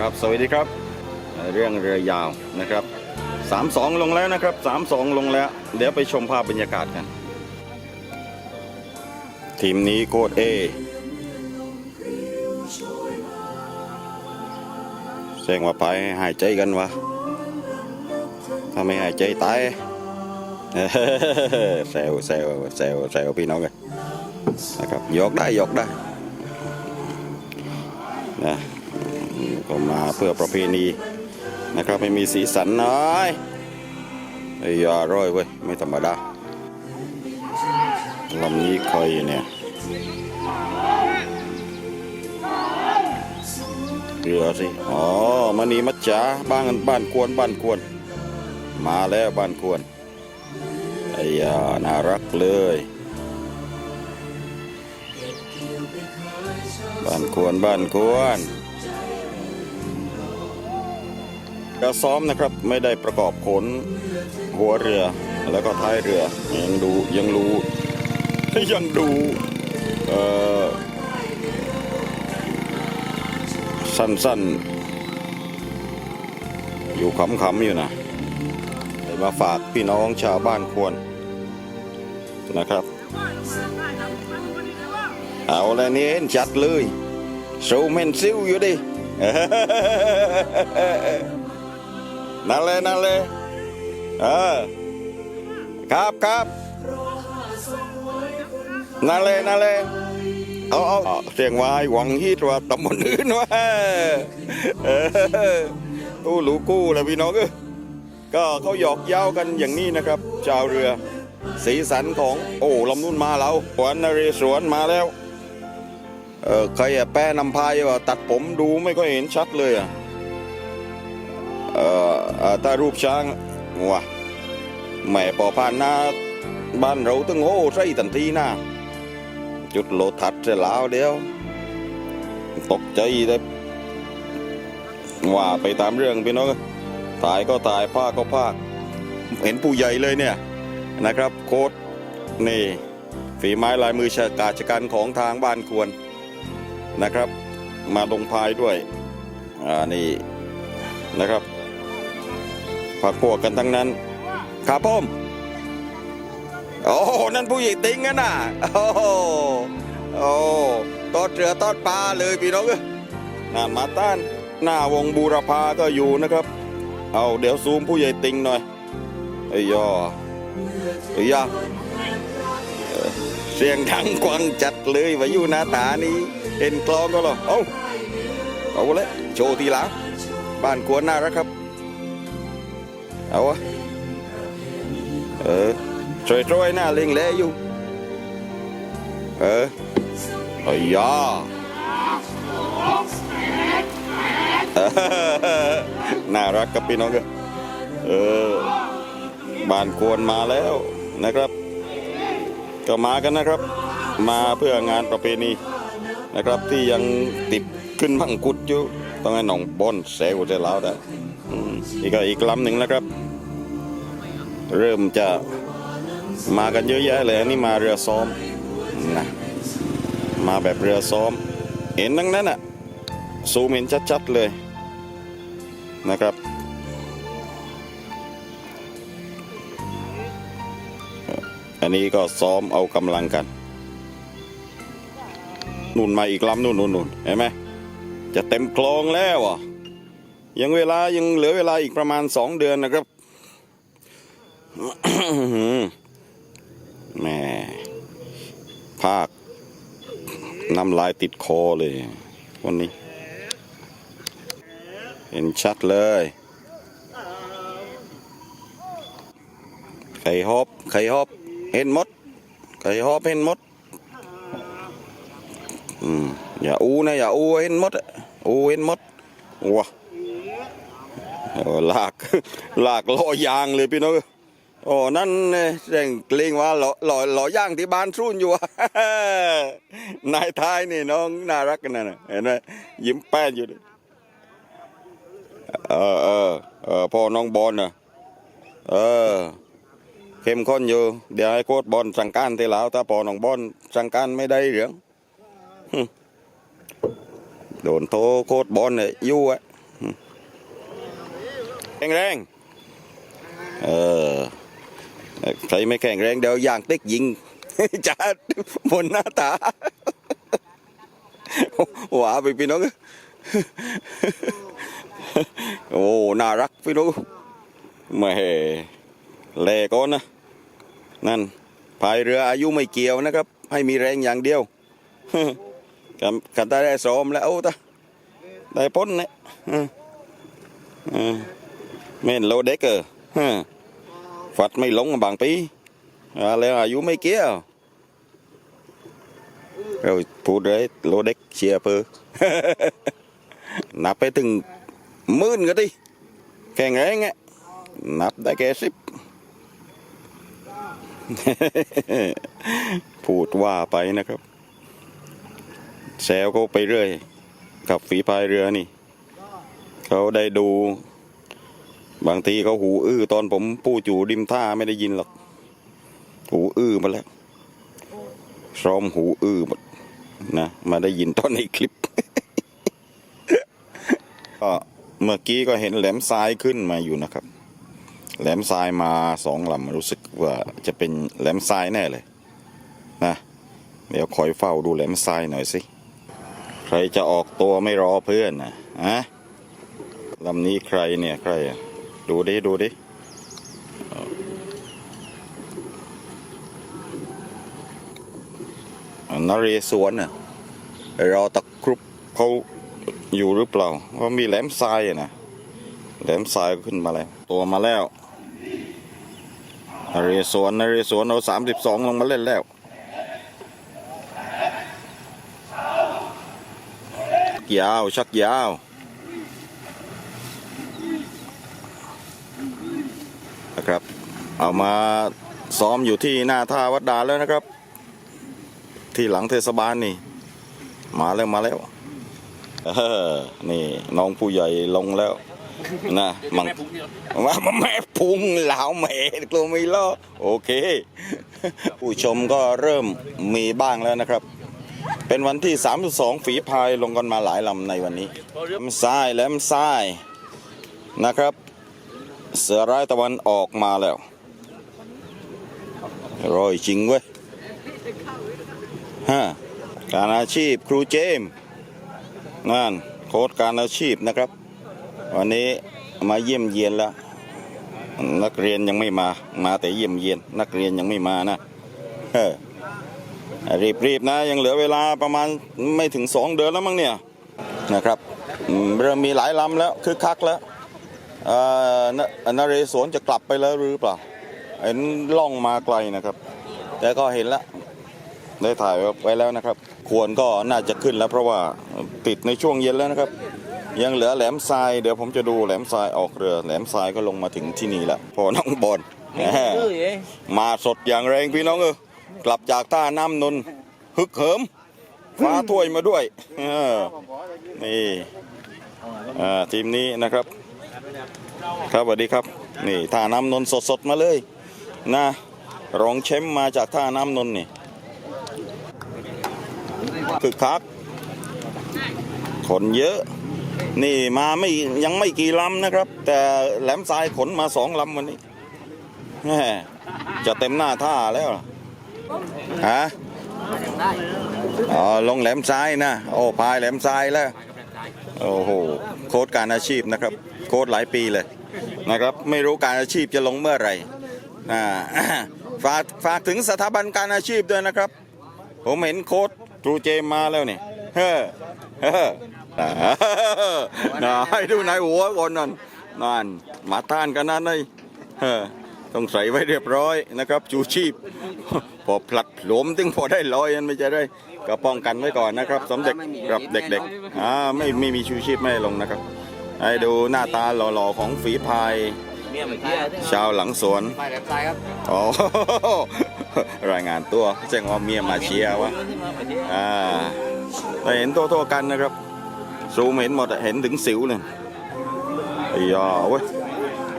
ครับสวัสดีครับ เรื่องเรือยาวนะครับสามสองลงแล้วนะครับสามสองลงแล้ว เดี๋ยวไปชมภาพบรรยากาศกัน ทีมนี้โคตรเอแสงว่าไปหายใจกันวะถ้าไม่หายใจตายแซวแซวแซวแซวพี่น้องกันนะครับยกได้ยกได้นะ ก็มาเพื่อประเพณีนะครับไม่มีสีสันน้อยไอ้ยาร้อยเว้ยไม่ธรรมดาลำนี้ใครเนี่ยเรือสิอ๋อมานีมัจจาบ้านบ้านควรบ้านควร มาแล้วบ้านควรไอ้ยาน่ารักเลยบ้านควรบ้านควร ก็ซ้อมนะครับไม่ได้ประกอบขนหัวเรือแล้วก็ท้ายเรือยังดูยังรู้ยังดูสั้นๆ อยู่ขำๆอยู่นะมาฝากพี่น้องชาวบ้านควรนะครับ เอาแล้วนี่เห็นชัดเลยโซเมนซิวอยู่ดิ นั่นเลยนั่นเลยเออครับครับนั่นเลยนั่นเลยเอาเอาเสียงวายหวังฮีดว่าตำบลอื่นว่าเออตู้หลูกู้เลยพี่น้องก็เขาหยอกเย้ากันอย่างนี้นะครับ ชาวเรือ สีสันของโอ้ลำนุ่นมาแล้วสวนนเรศวรมาแล้วเออใครอะแป้นำพายว่าตัดผมดูไม่ค่อยเห็นชัดเลยอะ เอ่ออ่อถ้ารูปช้างว่ะแม่พอผ่านหน้าบ้านเราต้องโอ้ใส่ทันทีนะจุดโลทัดเสร็จแล้วเดียว ตกใจเลยว่าไปตามเรื่องพี่น้องตายก็ตายภาคก็ภาค เห็นผู้ใหญ่เลยเนี่ยนะครับ โค้ดนี่ฝีไม้ลายมือชะกาชกันของทางบ้านควรนะครับ มาลงพายด้วย อ่านี่นะครับ ผักพวกกันทั้งนั้นครับผมโอ้นั่นผู้ใหญ่ติงกันน่ะโอ้โอ้ตอดเรือตอดปลาเลยพี่น้องเอ้ยน่านมาต้านหน้าวงบูรพาก็อยู่นะครับ เอาเดี๋ยวซูมผู้ใหญ่ติงหน่อยไอ้ยอไอ้ยาเอเสียงดังกวังจัดเลยว่าอยู่หน้าตานี้เห็นกลองก็หรอเอาเอาเลยโชว์ทีหลังบ้านกวนน่ารักครับ เอาวะเออช่วยช่วยหน้าเล็งเละอยู่ เออไอ้ยาน่ารักกับพี่น้องกันเออบ้านควรมาแล้วนะครับ ก็มากันนะครับ มาเพื่องานประเพณีนะครับที่ยังติดขึ้นบังกุดอยู่ต้องให้หนองบอนแซวจะแล้วได้ อืมอีกก็อีกลำหนึ่งแล้วครับ เริ่มจะมากันเยอะแยะเลยอันนี่มาเรือซ้อมนะมาแบบเรือซ้อม เห็นทั้งนั้นอะซูมเห็นชัดๆเลยนะครับอันนี้ก็ซ้อมเอากำลังกันนุ่นมาอีกลำนู่นนู่นนู่นเห็นไหมจะเต็มคลองแล้วอะ ยังเวลายังเหลือเวลาอีกประมาณสองเดือนนะครับแม่ภาคน้ำลายติดคอเลย วันนี้ เห็นชัดเลย ไข่ฮอบไข่ฮอบเห็นหมด ไข่ฮอบเห็นหมดอืมอย่าอู้นะ อย่าอู้เห็นหมดอะอูเห็นหมดว้า ลากลากล้อยางเลยพี่น้องโอ้นั่นเร่งเกรงว่าหล้อหล้อหล้อย่างที่บ้านรุ่นอยู่นายท้ายนี่น้องน่ารักกันนะเห็นไหมยิ้มแป้นอยู่เออเออเออพ่อน้องบอลนะเออเข้มข้นอยู่ เดี๋ยวให้โค้ดบอลสั่งการทีหลังถ้าพ่อน้องบอลสั่งการไม่ได้เหลืองโดนโทโค้ดบอลเนี่ยยู่อะ แข็งแรง เออใครไม่แข็งแรงเดี๋ยวย่างติ๊กยิงจัดบนหน้าตาหวาไปพี่น้องโอ้ น่ารักพี่น้องแหม่แลก่อนนะ นั่นพายเรืออายุไม่เกี่ยวนะครับ ให้มีแรงอย่างเดียวกันกันได้ซ้อมแล้วโอ้ตาได้พ้นเนี่ย เมนโลเด็กเออฮะฟัดไม่ลงบางปีอ่าแล้วอายุไม่เกี่ยวเราพูดเลยโลเด็กเชียร์เปอนับไปถึงหมื่นก็ดิแข่งแรงไงนับได้แค่สิบพูดว่าไปนะครับแซวเขาไปเรื่อย กับฝีพายเรือนี่ เขาได้ดู บางทีเขาหูอื้อตอนผมพูดอยู่ริมท่าไม่ได้ยินหรอก หูอื้อมาแล้วซ้อมหูอื้อหมดนะมาได้ยินตอนในคลิป ก็เมื่อกี้ก็เห็นแหลมทรายขึ้นมาอยู่นะครับ แหลมทรายมาสองลำรู้สึกว่าจะเป็นแหลมทรายแน่เลย นะ เดี๋ยวคอยเฝ้าดูแหลมทรายหน่อยสิใครจะออกตัวไม่รอเพื่อนนะอะลำนี้ใครเนี่ยใครอะ ดูดิ ดูดิเอานเรศวรน่ะรอตะครุบเขาอยู่หรือเปล่าว่ามีแหลมทรายอะนะแหลมทรายขึ้นมาแล้ว ตัวมาแล้วนเรศวรนเรศวรเอาสามสิบสองลงมาเล่นแล้วยาวชักยาวนะครับ เอามาซ้อมอยู่ที่หน้าท่าวัดดาแล้วนะครับ ที่หลังเทศบาลนี่ มาแล้วมาแล้วเออนี่น้องผู้ใหญ่ลงแล้วนะมังว่ามาแม่พุงเหลาวแม่กลัวไม่ล่อโอเค ผู้ชมก็เริ่มมีบ้างแล้วนะครับ เป็นวันที่ 32 ฝีพายลงกันมาหลายลำในวันนี้แหลมทรายแหลมทรายนะครับ เสือร้ายตะวันออกมาแล้ว รอยจริงเว้ยฮะการอาชีพครูเจมนั่นโค้ดการอาชีพนะครับ วันนี้มาเยี่ยมเยียนแล้ว นักเรียนยังไม่มา มาแต่เยี่ยมเยียน นักเรียนยังไม่มานะเฮ้อรีบๆนะ ยังเหลือเวลาประมาณไม่ถึงสองเดือนแล้วมั้งเนี่ยนะครับเริ่มมีหลายลำแล้วคึกคักแล้วอ่อนนเรศวรจะกลับไปแล้วหรือเปล่า เห็นล่องมาไกลนะครับ แต่ก็เห็นแล้วได้ถ่ายไว้แล้วนะครับ ควรก็น่าจะขึ้นแล้วเพราะว่าติดในช่วงเย็นแล้วนะครับ ยังเหลือแหลมทรายเดี๋ยวผมจะดูแหลมทรายออกเรือ แหลมทรายก็ลงมาถึงที่นี่แล้วพอน้องบอลแหมมาสดอย่างแรงพี่น้องเออกลับจากท่าน้ำนนท์ฮึกเหิมคว้าถ้วยมาด้วยเออนี่อ่าทีมนี้นะครับ ครับสวัสดีครับ นี่ท่าน้ำนนท์สดๆมาเลย นะรองแชมป์มาจากท่าน้ำนนนี่คึกคักคนเยอะ นี่มาไม่ยังไม่กี่ลำนะครับ แต่แหลมทรายขนมาสองลำวันนี้จะเต็มหน้าท่าแล้วฮะอ๋อลงแหลมซ้ายนะ โอ้พายแหลมซ้ายแล้ว โอ้โห โค้ดการอาชีพนะครับ โค้ดหลายปีเลยนะครับ ไม่รู้การอาชีพจะลงเมื่อไหร่ อ่าฝากฝากถึงสถาบันการอาชีพด้วยนะครับ ผมเห็นโค้ดทรูเจมาแล้วเนี่ยเฮ้อเฮ้อน่าให้ดูนายหัวก่อนนั่นนั่นมาต้านกันนั่นเลยเฮ้อต้องใส่ไว้เรียบร้อยนะครับชูชีพ พอผลัดหลวมถึงพอได้ลอยมันไม่จะได้ก็ป้องกันไว้ก่อนนะครับสำเด็จกับเด็กๆอ่าไม่ไม่มีชูชีพไม่ลงนะครับ ให้ดูหน้าตาหล่อๆของฝีพาย เมียเหมือนเที่ยวชาวหลังสวนไปแหลมทรายครับอ๋อ รายงานตัวแจ้งว่าเมียมาเชียร์วะอ่าแต่เห็นตัวตัวๆกันนะครับซูมเห็นหมดอะเห็นถึงสิวเลยไอ้ยาเว้ย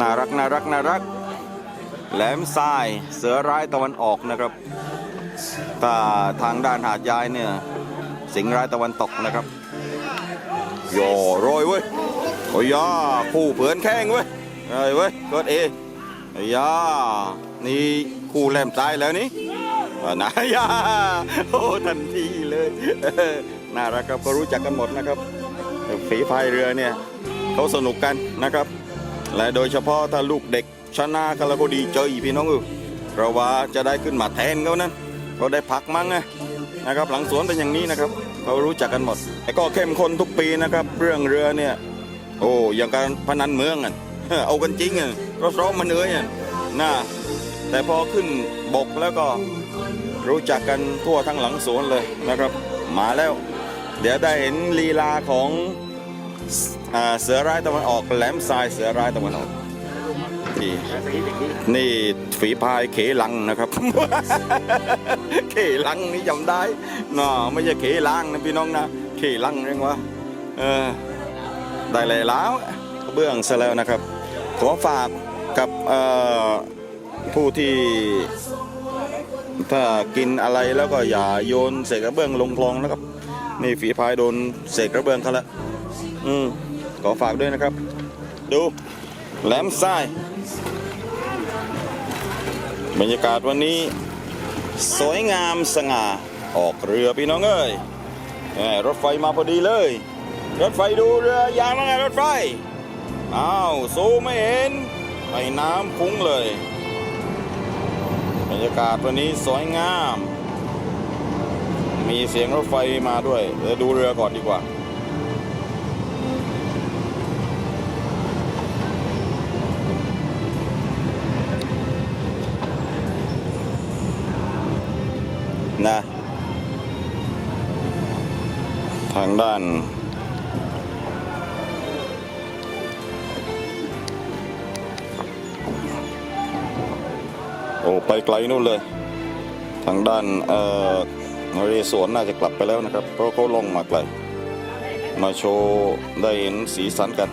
น่ารักน่ารักน่ารัก แหลมทรายเสือร้ายตะวันออกนะครับถ้าทางด้านหาดยายเนี่ยสิงห์ร้ายตะวันตกนะครับโย่โรยเว้ยโอ้ยยาผู้เผือนแข้งเว้ย เอ้ยเว้ยกดเอไอ้ยานี่คู่แหลมซ้ายแล้วนี่อ่านายาโอ้ทันทีเลยน่ารักครับก็รู้จักกันหมดนะครับฝีพายเรือเนี่ยเขาสนุกกันนะครับ และโดยเฉพาะถ้าลูกเด็กชนะกันแล้วก็ดีใจพี่น้องเออเราว่าจะได้ขึ้นมาแทนเขานั้นเขาได้พักมั้งไงนะครับหลังสวนเป็นอย่างนี้นะครับเขารู้จักกันหมดแต่ก็เข้มข้นทุกปีนะครับ เรื่องเรือเนี่ย โอ้อย่างการพนันเมืองอะ เอากันจริงอะเราซ้อมมาเหนื่อยอะนะแต่พอขึ้นบกแล้วก็รู้จักกันทั่วทั้งหลังสวนเลยนะครับ มาแล้ว เดี๋ยวได้เห็นลีลาของเสือร้ายตะวันออกแหลมทรายเสือร้ายตะวันออกนี่นี่ฝีพายเขลังนะครับ เขลังนี่จำได้น่ะไม่ใช่เขลังนะพี่น้องนะเขลังเรียกว่าเออได้เลยแล้วเบื้องซะแล้วนะครับ ขอฝากกับผู้ที่ถ้ากินอะไรแล้วก็อย่าโยนเศษกระเบื้องลงคลองนะครับ นี่ฝีพายโดนเศษกระเบื้องเขาล้วอืมขอฝากด้วยนะครับ ดูแหลมทรายบรรยากาศวันนี้ สวยงามสง่าออกเรือพี่น้องเอ้ยรถไฟมาพอดีเลย รถไฟดูเรือยางแล้วไงรถไฟ อ้าวซูมไม่เห็นไอ้น้ำฟุ้งเลยบรรยากาศวันนี้สวยงาม มีเสียงรถไฟมาด้วยเดี๋ยวดูเรือก่อนดีกว่า นะ ทางด้าน ไปไกลนู่นเลย ทางด้านเอ่อเรสวนน่าจะกลับไปแล้วนะครับ เพราะเขาลงมาไกลมาโชว์ได้เห็นสีสันกัน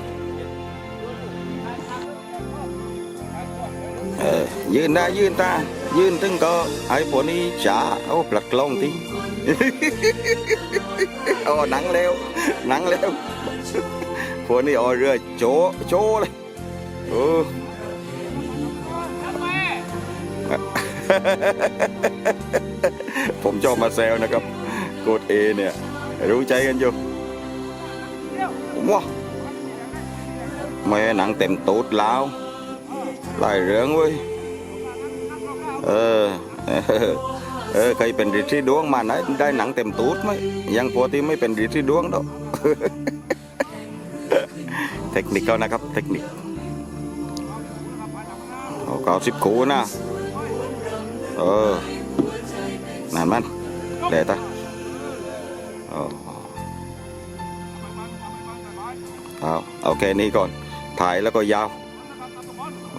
เออยืนได้ยืนตายืนตึงก็ไอ้พวกนี้จ๋าเอาปลัดกล้องทีโอ้หนังเร็วหนังเร็วพวกนี้เอาเรือโจโจเลยเอ ผมชอบมาแซวนะครับโกดเอเนี่ย รู้ใจกันอยู่ว้าแม่หนังเต็มตูดแล้วไล่เรื่องเว้ย เออ เออเคยเป็นฤทธิ์ดวงมาไหนได้หนังเต็มตูดไหมยังพวกที่ไม่เป็นฤทธิ์ดวงดอกเทคนิคเขานะครับ เทคนิคเอาเก้าสิบคูนะ เออนานมันแหล่ตาเอาเอาเอาแค่นี้ก่อน ถ่ายแล้วก็ยาว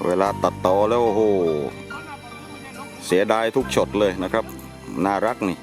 เวลาตัดต่อแล้วโอ้โห เสียดายทุกช็อตเลยนะครับ น่ารักนี่